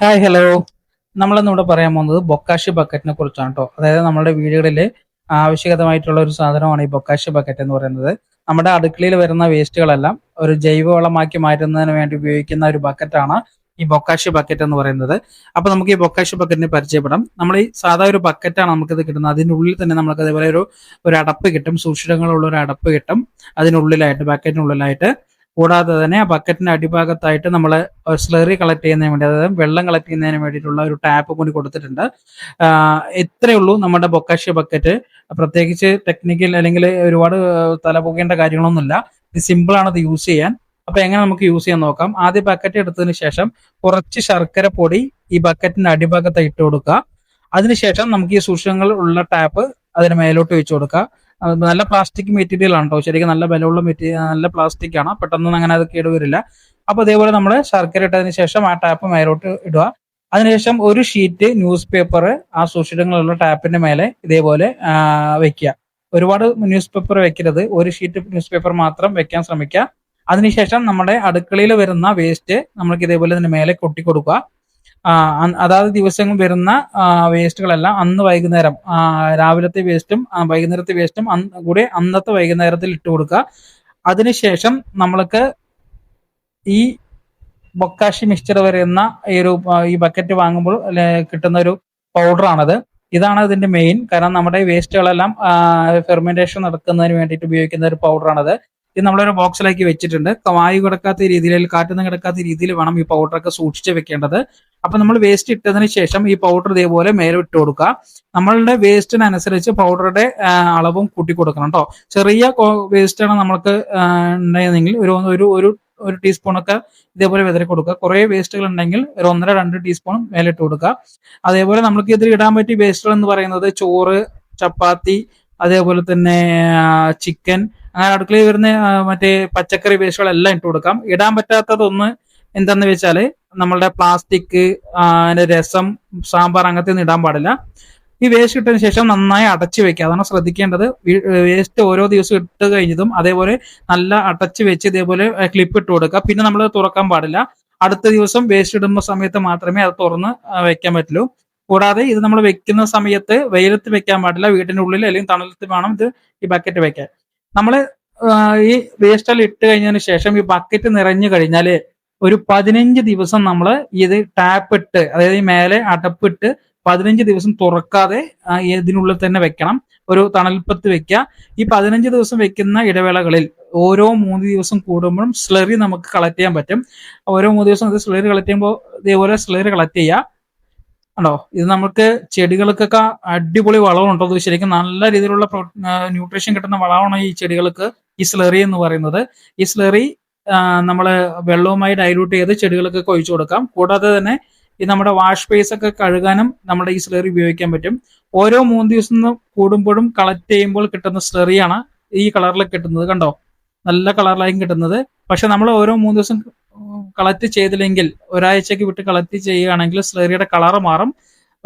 Hi hello നമ്മളിന്ന് ഇവിടെ പറയാൻ പോകുന്നത് ബൊക്കാഷി ബക്കറ്റിനെ കുറിച്ചാണ് കേട്ടോ അതായത് നമ്മുടെ വീടുകളിൽ ആവശ്യകതമായിട്ടുള്ള ഒരു സാധനമാണ് ഈ ബൊക്കാഷി ബക്കറ്റ് എന്ന് പറയുന്നത്. നമ്മുടെ അടുക്കളയിൽ വരുന്ന വേസ്റ്റുകളെല്ലാം ഒരു ജൈവവളമാക്കി മാറ്റുന്നതിന് വേണ്ടി ഉപയോഗിക്കുന്ന ഒരു ബക്കറ്റാണ് ഈ ബൊക്കാഷി ബക്കറ്റ് എന്ന് പറയുന്നത്. അപ്പൊ നമുക്ക് ഈ ബൊക്കാഷി ബക്കറ്റിനെ പരിചയപ്പെടാം. നമ്മൾ ഈ സാധാ ഒരു ബക്കറ്റാണ് നമുക്കിത് കിട്ടുന്നത്. അതിനുള്ളിൽ തന്നെ നമുക്ക് അതേപോലെ ഒരു ഒരു അടപ്പ് കിട്ടും. സൂക്ഷിടങ്ങളുള്ള ഒരു അടപ്പ് കിട്ടും. അതിനുള്ളിലായിട്ട് ബക്കറ്റിനുള്ളിലായിട്ട് കൂടാതെ തന്നെ ആ ബക്കറ്റിന്റെ അടിഭാഗത്തായിട്ട് നമ്മൾ സ്ലറി കളക്ട് ചെയ്യുന്നതിന് വേണ്ടി അതായത് വെള്ളം കളക്ട് ചെയ്യുന്നതിന് വേണ്ടിയിട്ടുള്ള ഒരു ടാപ്പ് കൂടി കൊടുത്തിട്ടുണ്ട്. ഇത്രയേ ഉള്ളൂ നമ്മുടെ ബൊക്കാഷ്യ ബക്കറ്റ് പ്രത്യേകിച്ച് ടെക്നിക്കൽ അല്ലെങ്കിൽ ഒരുപാട് തല പോകേണ്ട കാര്യങ്ങളൊന്നുമില്ല. ഇത് സിമ്പിളാണ് ഇത് യൂസ് ചെയ്യാൻ. അപ്പൊ എങ്ങനെ നമുക്ക് യൂസ് ചെയ്യാൻ നോക്കാം. ആദ്യം ബക്കറ്റ് എടുത്തതിന് ശേഷം കുറച്ച് ശർക്കര പൊടി ഈ ബക്കറ്റിന്റെ അടിഭാഗത്ത് ഇട്ട് കൊടുക്കുക. അതിനുശേഷം നമുക്ക് ഈ സൂക്ഷ്മങ്ങൾ ഉള്ള ടാപ്പ് അതിന് മേലോട്ട് വെച്ച് കൊടുക്കുക. നല്ല പ്ലാസ്റ്റിക് മെറ്റീരിയൽ ആണ് കേട്ടോ ശരിക്കും നല്ല ബലമുള്ള മെറ്റീരിയൽ നല്ല പ്ലാസ്റ്റിക് ആണ്. പെട്ടെന്ന് അങ്ങനെ അത് കേടുവരില്ല. അപ്പൊ അതേപോലെ നമ്മൾ ശർക്കര ഇട്ടതിന് ശേഷം ആ ടാപ്പ് മേലോട്ട് ഇടുക. അതിനുശേഷം ഒരു ഷീറ്റ് ന്യൂസ് പേപ്പർ ആ സൂക്ഷിടങ്ങളുള്ള ടാപ്പിന്റെ മേലെ ഇതേപോലെ വെക്കുക. ഒരുപാട് ന്യൂസ് പേപ്പർ വെക്കരുത്. ഒരു ഷീറ്റ് ന്യൂസ് പേപ്പർ മാത്രം വെക്കാൻ ശ്രമിക്കുക. അതിനുശേഷം നമ്മുടെ അടുക്കളയിൽ വരുന്ന വേസ്റ്റ് നമ്മൾക്ക് ഇതേപോലെ ഇതിന് മേലെ കൊട്ടി കൊടുക്കുക അതാത് ദിവസങ്ങൾ വരുന്ന വേസ്റ്റുകളെല്ലാം അന്ന് വൈകുന്നേരം രാവിലത്തെ വേസ്റ്റും വൈകുന്നേരത്തെ വേസ്റ്റും കൂടെ അന്നത്തെ വൈകുന്നേരത്തിൽ ഇട്ട് കൊടുക്കുക. അതിനുശേഷം നമ്മൾക്ക് ഈ ബൊക്കാഷി മിക്സ്ചർ വരുന്ന ഈ ഒരു ഈ ബക്കറ്റ് വാങ്ങുമ്പോൾ കിട്ടുന്ന ഒരു പൗഡറാണത്. ഇതാണ് അതിന്റെ മെയിൻ. കാരണം നമ്മുടെ വേസ്റ്റുകളെല്ലാം ഫെർമെന്റേഷൻ നടക്കുന്നതിന് വേണ്ടിയിട്ട് ഉപയോഗിക്കുന്ന ഒരു പൗഡറാണത്. ഇത് നമ്മളൊരു ബോക്സിലാക്കി വെച്ചിട്ടുണ്ട്. വായു കിടക്കാത്ത രീതിയിൽ കാറ്റൊന്നും കിടക്കാത്ത രീതിയിൽ വേണം ഈ പൗഡറൊക്കെ സൂക്ഷിച്ച് വെക്കേണ്ടത്. അപ്പൊ നമ്മൾ വേസ്റ്റ് ഇട്ടതിന് ശേഷം ഈ പൗഡർ ഇതേപോലെ മേലെ ഇട്ട് കൊടുക്കുക. നമ്മളുടെ വേസ്റ്റിനനുസരിച്ച് പൗഡറുടെ അളവും കൂട്ടി കൊടുക്കണം കേട്ടോ ചെറിയ വേസ്റ്റ് ആണ് നമ്മൾക്ക് ഉണ്ടായിരുന്നെങ്കിൽ ഒരു ഒരു ഒരു ഒരു ടീസ്പൂണൊക്കെ ഇതേപോലെ വിതറി കൊടുക്കുക. കുറേ വേസ്റ്റുകൾ ഉണ്ടെങ്കിൽ ഒരു ഒന്നര രണ്ട് ടീസ്പൂൺ മേലിട്ട് കൊടുക്കുക. അതേപോലെ നമുക്ക് ഇതിൽ ഇടാൻ പറ്റിയ വേസ്റ്റുകൾ എന്ന് പറയുന്നത് ചോറ് ചപ്പാത്തി അതേപോലെ തന്നെ ചിക്കൻ അങ്ങനെ അടുക്കളയിൽ വരുന്ന മറ്റേ പച്ചക്കറി വേസ്റ്റുകളെല്ലാം ഇട്ട് കൊടുക്കാം. ഇടാൻ പറ്റാത്തതൊന്ന് എന്താന്ന് വെച്ചാൽ നമ്മളുടെ പ്ലാസ്റ്റിക് അതിന്റെ രസം സാമ്പാർ അങ്ങനത്തെ ഒന്നും ഇടാൻ പാടില്ല. ഈ വേസ്റ്റ് ഇട്ടതിന് ശേഷം നന്നായി അടച്ചു വെക്കുക. അതാണ് ശ്രദ്ധിക്കേണ്ടത്. വേസ്റ്റ് ഓരോ ദിവസം ഇട്ട് കഴിഞ്ഞതും അതേപോലെ നല്ല അടച്ചു വെച്ച് ഇതേപോലെ ക്ലിപ്പ് ഇട്ട് കൊടുക്കുക. പിന്നെ നമ്മൾ തുറക്കാൻ പാടില്ല. അടുത്ത ദിവസം വേസ്റ്റ് ഇടുന്ന സമയത്ത് മാത്രമേ അത് തുറന്ന് വെക്കാൻ പറ്റുള്ളൂ. കൂടാതെ ഇത് നമ്മൾ വെക്കുന്ന സമയത്ത് വെയിലത്ത് വെക്കാൻ പാടില്ല. വീടിന്റെ ഉള്ളിൽ അല്ലെങ്കിൽ തണലത്ത് വേണം ഇത് ഈ ബക്കറ്റ് വെക്കാൻ. നമ്മൾ ഈ വേസ്റ്റൽ ഇട്ട് കഴിഞ്ഞതിന് ശേഷം ഈ ബക്കറ്റ് നിറഞ്ഞു കഴിഞ്ഞാൽ ഒരു പതിനഞ്ച് ദിവസം നമ്മൾ ഇത് ടാപ്പ് ഇട്ട് അതായത് ഈ മേലെ അടപ്പിട്ട് പതിനഞ്ച് ദിവസം തുറക്കാതെ ഇതിനുള്ളിൽ തന്നെ വെക്കണം. ഒരു തണൽപ്പത്ത് വെക്കുക. ഈ പതിനഞ്ച് ദിവസം വെക്കുന്ന ഇടവേളകളിൽ ഓരോ മൂന്ന് ദിവസം കൂടുമ്പോഴും സ്ലറി നമുക്ക് കളക്ട് ചെയ്യാൻ പറ്റും. ഓരോ മൂന്ന് ദിവസം ഇത് സ്ലറി കളക്ട് ചെയ്യുമ്പോൾ ഇതേപോലെ സ്ലറി കളക്ട് ചെയ്യുക. ഉണ്ടോ? ഇത് നമുക്ക് ചെടികൾക്കൊക്കെ അടിപൊളി വളമുണ്ടോ. അത് ശരിക്കും നല്ല രീതിയിലുള്ള ന്യൂട്രീഷൻ കിട്ടുന്ന വളമാണ് ഈ ചെടികൾക്ക് ഈ സ്ലെറി എന്ന് പറയുന്നത്. ഈ സ്ലെറി നമ്മൾ വെള്ളവുമായി ഡൈലൂട്ട് ചെയ്ത് ചെടികൾക്കൊക്കെ ഒഴിച്ചു കൊടുക്കാം. കൂടാതെ തന്നെ ഈ നമ്മുടെ വാഷ് ബേസ് ഒക്കെ കഴുകാനും നമ്മുടെ ഈ സ്ലെറി ഉപയോഗിക്കാൻ പറ്റും. ഓരോ മൂന്ന് ദിവസം കൂടുമ്പോഴും കളക്ട് ചെയ്യുമ്പോൾ കിട്ടുന്ന സ്ലെറിയാണ് ഈ കളറിൽ കിട്ടുന്നത്. കണ്ടോ? നല്ല കളറിലായിരിക്കും കിട്ടുന്നത്. പക്ഷെ നമ്മൾ ഓരോ മൂന്ന് ദിവസം കളക്ട് ചെയ്തില്ലെങ്കിൽ ഒരാഴ്ചക്ക് വിട്ട് കളക്ട് ചെയ്യുകയാണെങ്കിൽ സ്ലറിയുടെ കളർ മാറും.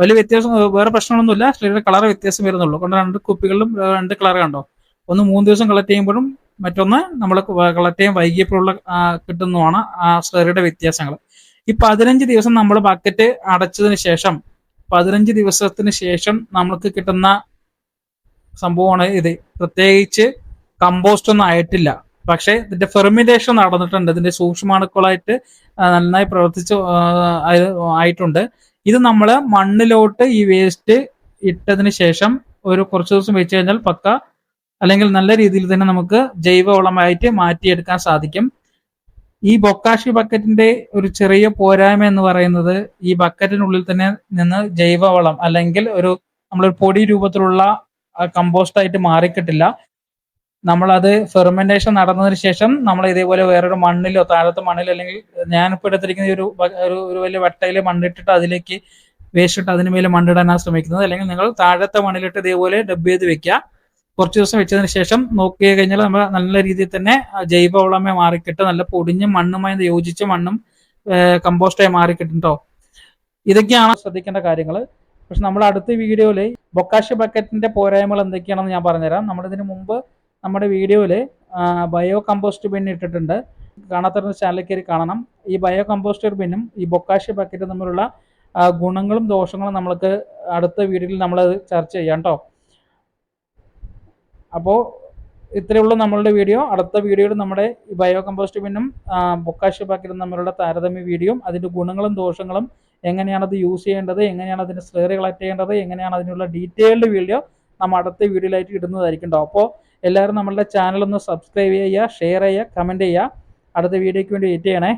വലിയ വ്യത്യാസം വേറെ പ്രശ്നങ്ങളൊന്നുമില്ല. സ്ലറിയുടെ കളർ വ്യത്യാസം വരുന്നുള്ളൂ. കൊണ്ട് രണ്ട് കുപ്പികളിലും രണ്ട് കളർ കണ്ടോ? ഒന്ന് മൂന്ന് ദിവസം കളക്ട് ചെയ്യുമ്പോഴും മറ്റൊന്ന് നമ്മൾ കളക്ട് ചെയ്യാൻ വൈകിയപ്പോഴുള്ള കിട്ടുന്നതാണ് ആ സ്ലറിയുടെ വ്യത്യാസങ്ങൾ. ഈ പതിനഞ്ച് ദിവസം നമ്മൾ ബക്കറ്റ് അടച്ചതിന് ശേഷം പതിനഞ്ച് ദിവസത്തിന് ശേഷം നമ്മൾക്ക് കിട്ടുന്ന സംഭവമാണ് ഇത്. പ്രത്യേകിച്ച് കമ്പോസ്റ്റ് ഒന്നും ആയിട്ടില്ല. പക്ഷേ ഇതിന്റെ ഫെർമിനേഷൻ നടന്നിട്ടുണ്ട്. ഇതിന്റെ സൂക്ഷ്മാണുക്കളായിട്ട് നന്നായി പ്രവർത്തിച്ച് ആയിട്ടുണ്ട്. ഇത് നമ്മൾ മണ്ണിലോട്ട് ഈ വേസ്റ്റ് ഇട്ടതിന് ശേഷം ഒരു കുറച്ച് ദിവസം വെച്ച് കഴിഞ്ഞാൽ പക്ക അല്ലെങ്കിൽ നല്ല രീതിയിൽ തന്നെ നമുക്ക് ജൈവവളമായിട്ട് മാറ്റിയെടുക്കാൻ സാധിക്കും. ഈ ബൊക്കാഷി ബക്കറ്റിന്റെ ഒരു ചെറിയ പോരായ്മ എന്ന് പറയുന്നത് ഈ ബക്കറ്റിനുള്ളിൽ തന്നെ നിന്ന് ജൈവവളം അല്ലെങ്കിൽ ഒരു നമ്മളൊരു പൊടി രൂപത്തിലുള്ള കമ്പോസ്റ്റ് ആയിട്ട് മാറിക്കിട്ടില്ല. നമ്മളത് ഫെർമെന്റേഷൻ നടന്നതിന് ശേഷം നമ്മൾ ഇതേപോലെ വേറൊരു മണ്ണിലോ താഴത്തെ മണ്ണിലോ അല്ലെങ്കിൽ ഞാനിപ്പോൾ എടുത്തിരിക്കുന്ന ഒരു ഒരു വലിയ വട്ടയിൽ മണ്ണിട്ടിട്ട് അതിലേക്ക് വേസ്റ്റ് ഇട്ട് അതിന് മേലെ മണ്ണിടാനാണ് ശ്രമിക്കുന്നത്. അല്ലെങ്കിൽ നിങ്ങൾ താഴത്തെ മണ്ണിലിട്ട് ഇതേപോലെ ഡബ് ചെയ്ത് വെക്കുക. കുറച്ച് ദിവസം വെച്ചതിന് ശേഷം നോക്കി കഴിഞ്ഞാൽ നമ്മൾ നല്ല രീതിയിൽ തന്നെ ജൈവവളമെ മാറിക്കിട്ട് നല്ല പൊടിഞ്ഞ മണ്ണുമായി യോജിച്ച മണ്ണും കമ്പോസ്റ്റായി മാറിക്കിട്ടും കേട്ടോ ഇതൊക്കെയാണ് ശ്രദ്ധിക്കേണ്ട കാര്യങ്ങൾ പക്ഷെ നമ്മൾ അടുത്ത വീഡിയോയിൽ ബൊക്കാഷി ബക്കറ്റിന്റെ പോരായ്മകൾ എന്തൊക്കെയാണെന്ന് ഞാൻ പറഞ്ഞുതരാം. നമ്മളിതിന് മുമ്പ് നമ്മുടെ വീഡിയോയിൽ ബയോ കമ്പോസ്റ്റ് ബിൻ ഇട്ടിട്ടുണ്ട്. കാണാത്തവരുടെ ചാനലിൽ കയറി കാണണം. ഈ ബയോ കമ്പോസ്റ്റർ ബിന്നും ഈ ബൊക്കാഷി ബക്കറ്റും തമ്മിലുള്ള ഗുണങ്ങളും ദോഷങ്ങളും നമ്മൾക്ക് അടുത്ത വീഡിയോയിൽ നമ്മൾ ചർച്ച ചെയ്യാം കേട്ടോ അപ്പോൾ ഇത്രയേ ഉള്ളൂ നമ്മളുടെ വീഡിയോ. അടുത്ത വീഡിയോയിൽ നമ്മുടെ ഈ ബയോ കമ്പോസ്റ്റ് ബിന്നും ബൊക്കാഷി ബക്കറ്റും തമ്മിലുള്ള താരതമ്യ വീഡിയോയും അതിന്റെ ഗുണങ്ങളും ദോഷങ്ങളും എങ്ങനെയാണ് അത് യൂസ് ചെയ്യേണ്ടത് എങ്ങനെയാണ് അതിന്റെ സ്ലേറി കളക്ട് ചെയ്യേണ്ടത് എങ്ങനെയാണ് അതിനുള്ള ഡീറ്റെയിൽഡ് വീഡിയോ നമ്മൾ അടുത്ത വീഡിയോയിലായിട്ട് ഇടുന്നതായിരിക്കും കേട്ടോ അപ്പോൾ എല്ലാവരും നമ്മളുടെ ചാനൽ ഒന്ന് സബ്സ്ക്രൈബ് ചെയ്യുക ഷെയർ ചെയ്യുക കമന്റ് ചെയ്യുക. അടുത്ത വീഡിയോയ്ക്ക് വേണ്ടി വെയിറ്റ് ചെയ്യണേ.